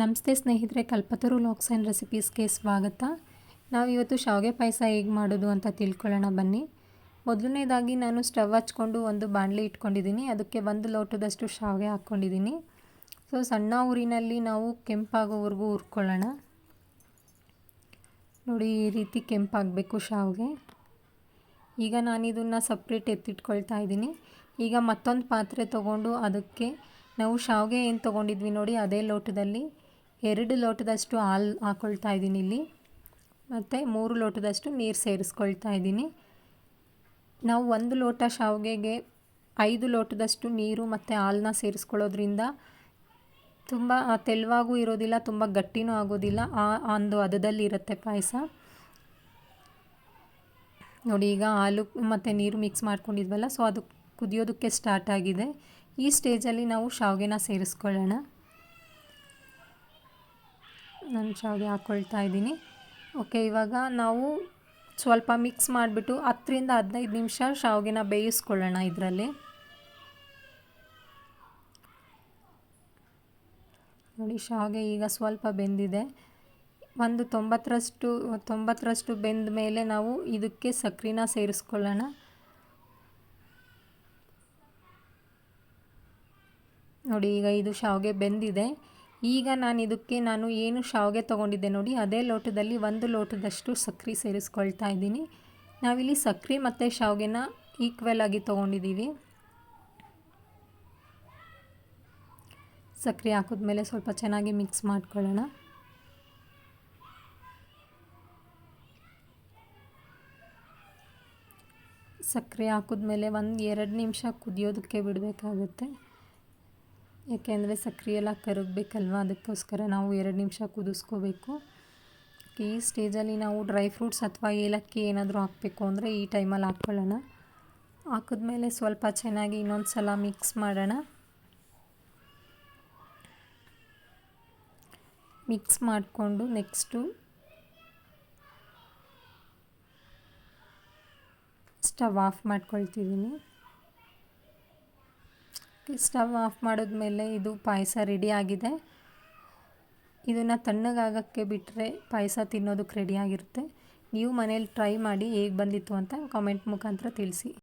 ನಮಸ್ತೆ ಸ್ನೇಹಿತರೆ, ಕಲ್ಪತರು LOX and ರೆಸಿಪೀಸ್ಗೆ ಸ್ವಾಗತ. ನಾವು ಇವತ್ತು ಶಾವಿಗೆ ಪಾಯಸ ಹೇಗೆ ಮಾಡೋದು ಅಂತ ತಿಳ್ಕೊಳ್ಳೋಣ ಬನ್ನಿ. ಮೊದಲನೇದಾಗಿ ನಾನು ಸ್ಟವ್ ಹಚ್ಕೊಂಡು ಒಂದು ಬಾಣಲೆ ಇಟ್ಕೊಂಡಿದ್ದೀನಿ. ಅದಕ್ಕೆ ಒಂದು ಲೋಟದಷ್ಟು ಶಾವಿಗೆ ಹಾಕ್ಕೊಂಡಿದ್ದೀನಿ. ಸೊ ಸಣ್ಣ ಊರಿನಲ್ಲಿ ನಾವು ಕೆಂಪಾಗೋವರೆಗೂ ಹುರ್ಕೊಳ್ಳೋಣ. ನೋಡಿ, ಈ ರೀತಿ ಕೆಂಪಾಗಬೇಕು ಶಾವಿಗೆ. ಈಗ ನಾನು ಇದನ್ನು ಸಪ್ರೇಟ್ ಎತ್ತಿಟ್ಕೊಳ್ತಾ ಇದ್ದೀನಿ. ಈಗ ಮತ್ತೊಂದು ಪಾತ್ರೆ ತೊಗೊಂಡು ಅದಕ್ಕೆ ನಾವು ಶಾವಿಗೆ ಏನು ತೊಗೊಂಡಿದ್ವಿ ನೋಡಿ, ಅದೇ ಲೋಟದಲ್ಲಿ ಎರಡು ಲೋಟದಷ್ಟು ಹಾಲು ಹಾಕ್ಕೊಳ್ತಾ ಇದ್ದೀನಿ ಇಲ್ಲಿ. ಮತ್ತು ಮೂರು ಲೋಟದಷ್ಟು ನೀರು ಸೇರಿಸ್ಕೊಳ್ತಾ ಇದ್ದೀನಿ. ನಾವು ಒಂದು ಲೋಟ ಶಾವಿಗೆಗೆ ಐದು ಲೋಟದಷ್ಟು ನೀರು ಮತ್ತು ಹಾಲನ್ನ ಸೇರಿಸ್ಕೊಳ್ಳೋದ್ರಿಂದ ತುಂಬ ತೆಳುವಾಗೂ ಇರೋದಿಲ್ಲ, ತುಂಬ ಗಟ್ಟಿನೂ ಆಗೋದಿಲ್ಲ. ಆ, ಒಂದು ಹದದಲ್ಲಿ ಇರುತ್ತೆ ಪಾಯಸ. ನೋಡಿ, ಈಗ ಹಾಲು ಮತ್ತು ನೀರು ಮಿಕ್ಸ್ ಮಾಡ್ಕೊಂಡಿದ್ವಲ್ಲ ಸೊ ಅದು ಕುದಿಯೋದಕ್ಕೆ ಸ್ಟಾರ್ಟ್ ಆಗಿದೆ. ಈ ಸ್ಟೇಜಲ್ಲಿ ನಾವು ಶಾವಿಗೆನ ಸೇರಿಸ್ಕೊಳ್ಳೋಣ. ನಾನು ಶಾವಿಗೆ ಹಾಕ್ಕೊಳ್ತಾ ಇದ್ದೀನಿ. ಓಕೆ, ಇವಾಗ ನಾವು ಸ್ವಲ್ಪ ಮಿಕ್ಸ್ ಮಾಡಿಬಿಟ್ಟು ಹತ್ತರಿಂದ ಹದಿನೈದು ನಿಮಿಷ ಶಾವಿಗೆನ ಬೇಯಿಸ್ಕೊಳ್ಳೋಣ ಇದರಲ್ಲಿ. ನೋಡಿ ಶಾವಿಗೆ ಈಗ ಸ್ವಲ್ಪ ಬೆಂದಿದೆ. ಒಂದು ತೊಂಬತ್ತರಷ್ಟು ತೊಂಬತ್ತರಷ್ಟು ಬೆಂದ ಮೇಲೆ ನಾವು ಇದಕ್ಕೆ ಸಕ್ಕರೆನ ಸೇರಿಸ್ಕೊಳ್ಳೋಣ. ನೋಡಿ, ಈಗ ಇದು ಶಾವಿಗೆ ಬೆಂದಿದೆ. ಈಗ ನಾನು ಇದಕ್ಕೆ ನಾನು ಏನು ಶಾವಿಗೆ ತೊಗೊಂಡಿದ್ದೆ ನೋಡಿ, ಅದೇ ಲೋಟದಲ್ಲಿ ಒಂದು ಲೋಟದಷ್ಟು ಸಕ್ಕರೆ ಸೇರಿಸ್ಕೊಳ್ತಾ ಇದ್ದೀನಿ. ನಾವಿಲ್ಲಿ ಸಕ್ಕರೆ ಮತ್ತು ಶಾವಿಗೆನ ಈಕ್ವಲ್ ಆಗಿ ತೊಗೊಂಡಿದ್ದೀವಿ. ಸಕ್ಕರೆ ಹಾಕಿದ್ಮೇಲೆ ಸ್ವಲ್ಪ ಚೆನ್ನಾಗಿ ಮಿಕ್ಸ್ ಮಾಡ್ಕೊಳ್ಳೋಣ. ಸಕ್ಕರೆ ಹಾಕಿದ್ಮೇಲೆ ಒಂದು ಎರಡು ನಿಮಿಷ ಕುದಿಯೋದಕ್ಕೆ ಬಿಡಬೇಕಾಗುತ್ತೆ. ಯಾಕೆಂದರೆ ಸಕ್ಕರೆ ಎಲ್ಲ ಕರಗಬೇಕಲ್ವ? ಅದಕ್ಕೋಸ್ಕರ ನಾವು ಎರಡು ನಿಮಿಷ ಕುದಿಸ್ಕೋಬೇಕು. ಈ ಸ್ಟೇಜಲ್ಲಿ ನಾವು ಡ್ರೈ ಫ್ರೂಟ್ಸ್ ಅಥವಾ ಏಲಕ್ಕಿ ಏನಾದರೂ ಹಾಕಬೇಕು ಅಂದರೆ ಈ ಟೈಮಲ್ಲಿ ಹಾಕ್ಕೊಳ್ಳೋಣ ಹಾಕಿದ್ಮೇಲೆ ಸ್ವಲ್ಪ ಚೆನ್ನಾಗಿ ಇನ್ನೊಂದು ಸಲ ಮಿಕ್ಸ್ ಮಾಡೋಣ. ಮಿಕ್ಸ್ ಮಾಡಿಕೊಂಡು ನೆಕ್ಸ್ಟು ಸ್ಟವ್ ಆಫ್ ಮಾಡ್ಕೊಳ್ತಿದ್ದೀನಿ. ಸ್ಟವ್ ಆಫ್ ಮಾಡಿದ್ಮೇಲೆ ಇದು ಪಾಯಸ ರೆಡಿ ಆಗಿದೆ. ಇದನ್ನು ತಣ್ಣಗಾಗಕ್ಕೆ ಬಿಟ್ಟರೆ ಪಾಯಸ ತಿನ್ನೋದಕ್ಕೆ ರೆಡಿಯಾಗಿರುತ್ತೆ ನೀವು ಮನೇಲಿ ಟ್ರೈ ಮಾಡಿ ಹೇಗೆ ಬಂದಿತ್ತು ಅಂತ ಕಾಮೆಂಟ್ ಮುಖಾಂತರ ತಿಳಿಸಿ.